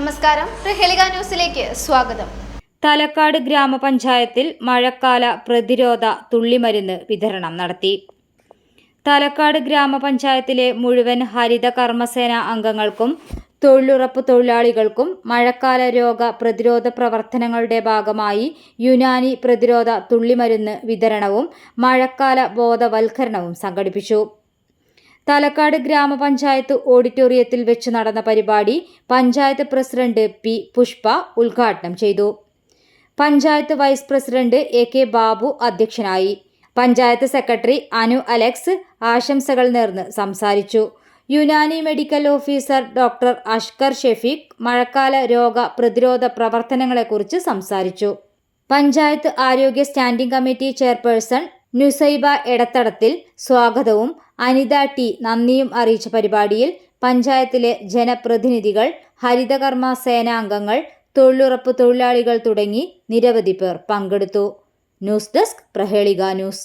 നമസ്കാരം. പ്രഹേളിക ന്യൂസിലേക്ക് സ്വാഗതം. തലക്കാട് ഗ്രാമപഞ്ചായത്തിൽ മഴക്കാല പ്രതിരോധ തുള്ളിമരുന്ന് വിതരണം നടത്തി. തലക്കാട് ഗ്രാമപഞ്ചായത്തിലെ മുഴുവൻ ഹരിത കർമ്മസേന അംഗങ്ങൾക്കും തൊഴിലുറപ്പ് തൊഴിലാളികൾക്കും മഴക്കാല രോഗ പ്രതിരോധ പ്രവർത്തനങ്ങളുടെ ഭാഗമായി യുനാനി പ്രതിരോധ തുള്ളിമരുന്ന് വിതരണവും മഴക്കാല ബോധവൽക്കരണവും സംഘടിപ്പിച്ചു. തലക്കാട് ഗ്രാമപഞ്ചായത്ത് ഓഡിറ്റോറിയത്തിൽ വെച്ച് നടന്ന പരിപാടി പഞ്ചായത്ത് പ്രസിഡന്റ് പി പുഷ്പ ഉദ്ഘാടനം ചെയ്തു. Panchayat vice president A K Babu അധ്യക്ഷനായി. പഞ്ചായത്ത് സെക്രട്ടറി അനു അലക്സ് ആശംസകൾ നേർന്ന് സംസാരിച്ചു. Unani medical officer doctor Ashkar Shefeek മഴക്കാല രോഗ പ്രതിരോധ പ്രവർത്തനങ്ങളെക്കുറിച്ച് സംസാരിച്ചു. പഞ്ചായത്ത് ആരോഗ്യ standing committee chairperson Nusaiba Edathadathil സ്വാഗതവും അനിത ടി നന്ദിയും അറിയിച്ച പരിപാടിയിൽ പഞ്ചായത്തിലെ ജനപ്രതിനിധികൾ ഹരിതകർമ്മ സേനാംഗങ്ങൾ തൊഴിലുറപ്പ് തൊഴിലാളികൾ തുടങ്ങി നിരവധി പേർ പങ്കെടുത്തു. News desk Prahelika news.